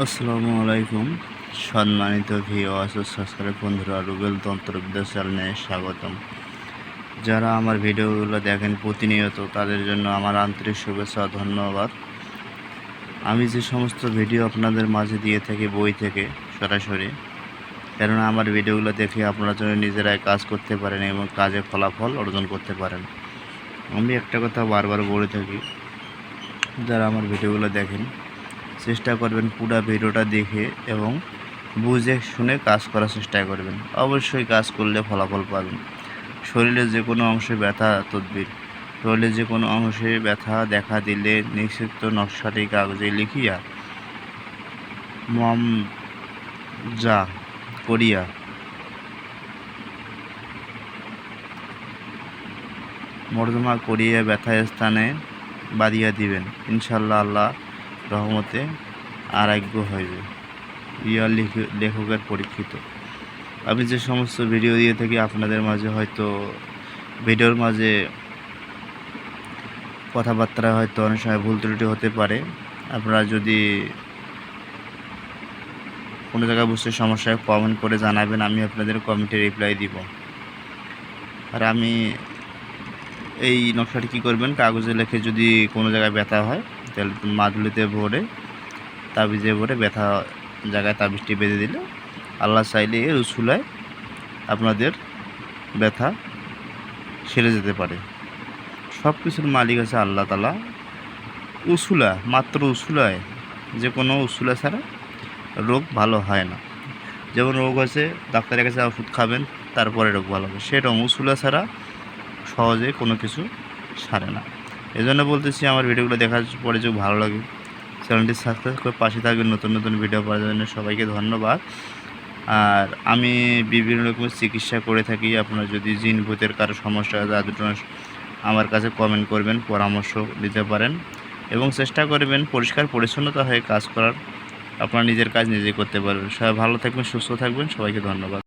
আসসালামু আলাইকুম, সম্মানিত ভিওয়াস ও সাবস্ক্রাইব বন্ধুরা, রুবেল তন্ত্রবিদ্যা চ্যানেলে স্বাগতম। যারা আমার ভিডিওগুলো দেখেন প্রতিনিয়ত, তাদের জন্য আমার আন্তরিক শুভেচ্ছা ধন্যবাদ। আমি যে সমস্ত ভিডিও আপনাদের মাঝে দিয়ে থাকি, বই থেকে সরাসরি, কেননা আমার ভিডিওগুলো দেখে আপনারা যেন নিজেরাই কাজ করতে পারেন এবং কাজে ফলাফল অর্জন করতে পারেন। আমি একটা কথা বারবার বলে থাকি, যারা আমার ভিডিওগুলো দেখেন চেষ্টা করবেন পুরো ভিডিওটা দেখে এবং বুঝে শুনে কাজ করার চেষ্টা করবেন। অবশ্যই কাজ করলে ফলাফল পাবেন। শরীরে যে কোনো অংশে ব্যথা তদবির। শরীরে যে কোনো অংশে ব্যথা দেখা দিলে নিষিদ্ধ নকশাটি কাগজে লিখিয়া, মম যা করিয়া মর্দমা করিয়া ব্যথা স্থানে বাঁধিয়া দিবেন। ইনশাল্লাহ আল্লাহ রহমতে আরোগ্য হইবে। ইয়া লেখ- লেখকের পরীক্ষিত। আমি যে সমস্ত ভিডিও দিয়ে থাকি, আপনাদের মাঝে হয়তো, ভিডিওর মাঝে কথাবার্তা হয়তো অনেক সময় ভুল ত্রুটি হতে পারে। আপনারা যদি কোনো জায়গায় বুঝতে সমস্যায় কমেন্ট করে জানাবেন, আমি আপনাদের কমেন্টে রিপ্লাই দিব। আর আমি এই নকশাটি কী করবেন? কাগজে লিখে যদি কোনো জায়গায় ব্যথা হয় তাহলে মাদুলিতে ভরে তাবিজে ভরে ব্যথা জায়গায় তাবিজটি বেঁধে দিলে। আল্লাহ চাইলে এর উসুলায় আপনাদের ব্যথা সেরে যেতে পারে। সব কিছুর মালিক আছে আল্লাহ তালা উসুলা, মাত্র উসুলায় যে কোনো উসুলা ছাড়া রোগ ভালো হয় না। যেমন রোগ আছে ডাক্তারের কাছে ওষুধ খাবেন, তারপরে রোগ ভালো হবে। সেরকম উসুলা ছাড়া সহজে কোনো কিছু সারে না। এই জন্য বলতেছি আমার ভিডিওগুলো দেখার পরে যদি ভালো লাগে, চ্যানেলটি সাবস্ক্রাইব করে পাশে থাকবেন, নতুন নতুন ভিডিও পাওয়ার জন্য সবাইকে ধন্যবাদ। আর আমি বিভিন্ন রকমের চিকিৎসা করে থাকি, আপনার যদি জিন ভূতের কারও সমস্যা হয় টোনা আমার কাছে কমেন্ট করবেন, পরামর্শ দিতে পারেন এবং চেষ্টা করবেন পরিষ্কার পরিচ্ছন্নতা হয়ে কাজ করার। আপনার নিজের কাজ নিজে করতে পারবেন। সবাই ভালো থাকবেন, সুস্থ থাকবেন, সবাইকে ধন্যবাদ।